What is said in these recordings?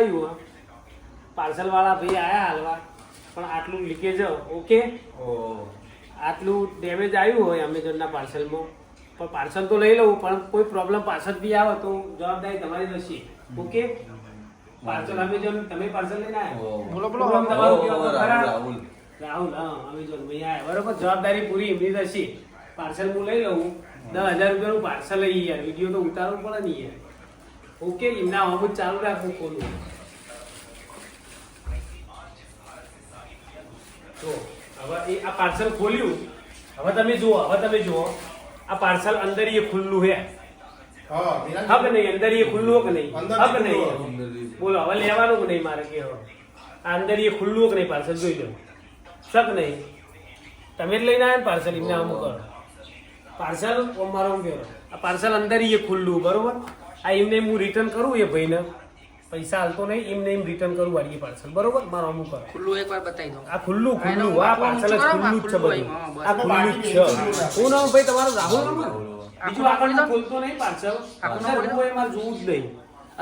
આવ્યું પાર્સલ વાળા ભાઈ આયા હાલવા. પણ આટલું લીકેજ ઓકે આટલું ડેમેજ આવ્યું હોય અમેઝોનના પાર્સલમાં. પણ પાર્સલ તો લઈ લઉં પણ કોઈ પ્રોબ્લેમ પાર્સલ બી આવે તો જવાબદારી તમારી રહેશે. ઓકે પાર્સલ અમેઝોન તમે પાર્સલ લઈને આવ્યા બોલો, બોલો. રાહુલ રાહુલ હા અમેઝોન ભાઈ આવ્યા બરોબર જવાબદારી પૂરી એમની રહેશે. પાર્સલ હું લઈ લઉં. દસ હજાર રૂપિયાનું પાર્સલ લઈ યાર વીડિયો તો ઉતારવું પડે ને યાર. ઓકે ના અમુક ચાલુ રાખવું ખોલું તો હવે એ આ પાર્સલ ખોલ્યું. હવે તમે જુઓ હવે તમે જુઓ. આ પાર્સલ અંદર એ ખુલ્લું હે. હા વિરાટ હા કે નહીં અંદર એ ખુલ્લું કે નહીં? અંદર હા કે ખુલ્લું. નહીં બોલો હવે લેવાનું કે નહીં મારે કે હવે? આ અંદર એ ખુલ્લું કે નહીં પાર્સલ જોઈ લો. શક નહીં. તમે જ લઈને આવ્યા ને પાર્સલ એમને અમુક કરો પાર્સલ મારો. આ પાર્સલ અંદર એ ખુલ્લું બરોબર? આ એમને એમ હું રિટર્ન કરું એ ભાઈને. પૈસા હાલતો નહીં એમને એમ રિટર્ન કરું વાળી પાર્સલ બરોબર? મારો અમુક કરો ખુલ્લું એકવાર બતાવી દો આ ખુલ્લું ખુલ્લું આ પાર્સલ જ ખુલ્લું જ છે બધું. આ ખુલ્લું જ છે. હું નામ ભાઈ તમારો? રાહુલ બીજું નામ ખોલતો નહીં પાર્સલ હું એ મારે જોવું જ નહીં.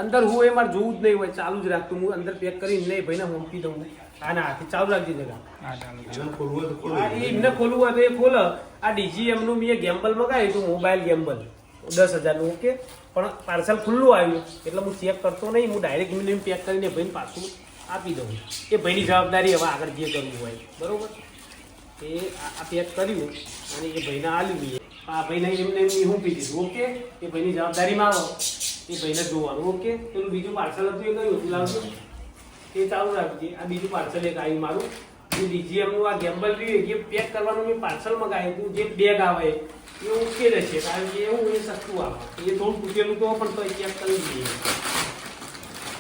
અંદર હું એ મારે જોવું જ નહીં હોય ચાલુ જ રાખતું. હું અંદર પેક કરીને નહીં ભાઈને મૂકી દઉં. હા ના હાથે ચાલુ રાખજે જરા. જેને ખોલવું હોય તો ખોલો. એમને ખોલવું હોય તો એ ખોલે. આ ડીજી એમનું મેં ગેમ્બલ મગાવ્યું હતું મોબાઈલ ગેમ્બલ દસ હજારનું ઓકે? પણ પાર્સલ ખુલ્લું આવ્યું, એટલે હું ચેક કરતો નહીં, હું ડાયરેક્ટ એમ પેક કરીને ભાઈને પાછું આપી દઉં. એ ભાઈની જવાબદારી હવે આગળ જે કરવું હોય. બરાબર? એ આ પેક કર્યું અને એ ભાઈને આલ્યું આ ભાઈને એમને એમની હું દીધું, ઓકે? એ ભાઈની જવાબદારીમાં આવો. એ ભાઈને જોવાનું, ઓકે? પેલું બીજું પાર્સલ હતું એ કયું હતું લાવજો એ ચાલુ રાખજે. આ બીજું પાર્સલ એક આવ્યું મારું. જે DGM નું આ ગેમ્બલ રહ્યું એ પેક કરવાનું મેં પાર્સલ મગાવ્યું હતું, જે બેગ આવે એ ઓકે રહેશે કારણ કે એવું એ સસ્તું આવે. એ થોડું તૂટેલું તો પણ તો પેક કરી દઈએ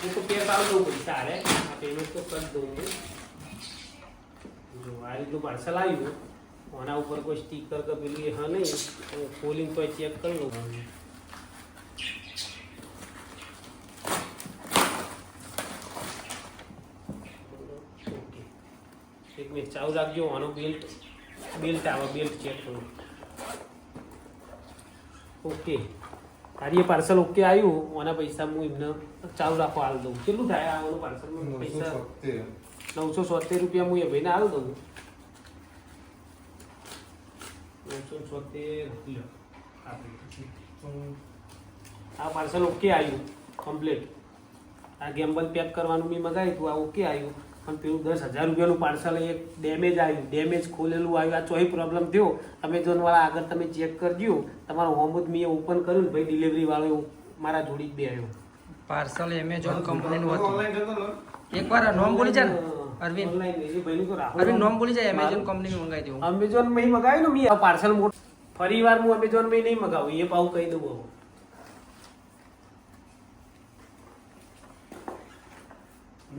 હું તો પેક આવી દઉં પૈસા અરે આ પેમેન્ટ તો કરી દઉં હું. જો આ રીતનું પાર્સલ આવ્યું, આના ઉપર કોઈ સ્ટીકર કે પેલું એ હા નહીં હું ખોલીને તો ચેક કરી લઉં ઓકે એક મિનિટ ચાલુ રાખજો આનો બેલ્ટ બેલ્ટ આવે બેલ્ટ ચેક કરું ઓકે તારી પાર્સલ ઓકે આવ્યું આના પૈસા હું એમને ચાલુ રાખો હાલ દઉં. કેટલું થાય આવાનું પાર્સલ પૈસા? નવસો સોતેર રૂપિયા હું એ ભાઈને હાલ દઉં. નવસો સોતેર આ પાર્સલ ઓકે આવ્યું કમ્પ્લીટ આ ગેમ્બલ પેક કરવાનું મેં મગાવ્યું હતું આ ઓકે આવ્યું. પણ પેલું દસ હજાર રૂપિયાનું પાર્સલ એક ડેમેજ આવ્યું. ડેમેજ ખોલેલું આવ્યું. આ ચોહી પ્રોબ્લેમ થયો. અમેઝોનવાળા આગળ તમે ચેક કરજો. તમારો હોમ જ મેં ઓપન કર્યું ને ભાઈ ડિલિવરી વાળો મારા જોડી જ બે આવ્યો પાર્સલ એમેઝોન કંપનીનું હતું. એક વાર ને? એકવાર નોમ બોલી જાય ને અરવિંદ. અરવિંદ નોમ. બોલી જાય. એમેઝોન કંપનીનું મંગાવી દેવું અમેઝોનમાં મગાવ્યું ને મેં પાર્સલ મોટું ફરી વાર હું અમેઝોનમાં નહીં મગાવું. એ પાઉં કહી દઉં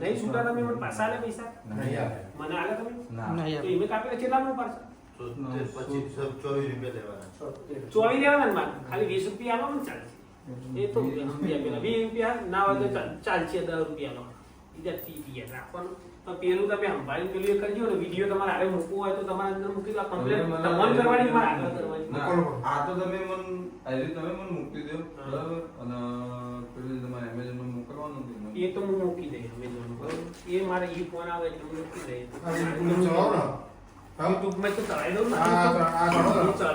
નહીં છૂટા તમે મને પાછા આલે પૈસા? નહીં આવે. મને આલે તમે? નહીં તો એમે કેટલા નું પાર્સલ ચોવીસ રૂપિયા લેવાના ચોવીસ લેવાના ખાલી વીસ રૂપિયા આલો ને ચાલશે એ તો વીસ. રૂપિયા ના હોય તો ચાલશે દસ રૂપિયા નો બીજા ત્રીસ રાખવાનું. તો પેલું તમે સંભાળીને પેલું એ કરજો ને વીડિયો તમારે આગળ મૂકવો હોય તો તમારે અંદર મૂકી દો કમ્પ્લેટ મન કરવાની મારે આગળ કરવાની. આ તો તમે મન આયરી તમે મન મૂકી દો બરાબર? અને પેલું તમારે એમેઝોનમાં મોકલવાનું એ તો હું મૂકી દઈશ એમેઝોન પર એ મારે ઈ ફોન આવે એટલે હું મૂકી દઈશ. આ YouTube ચલાવો ને? હા? યુટ્યુબમાં તો ચડાવી દઉં ને. આ-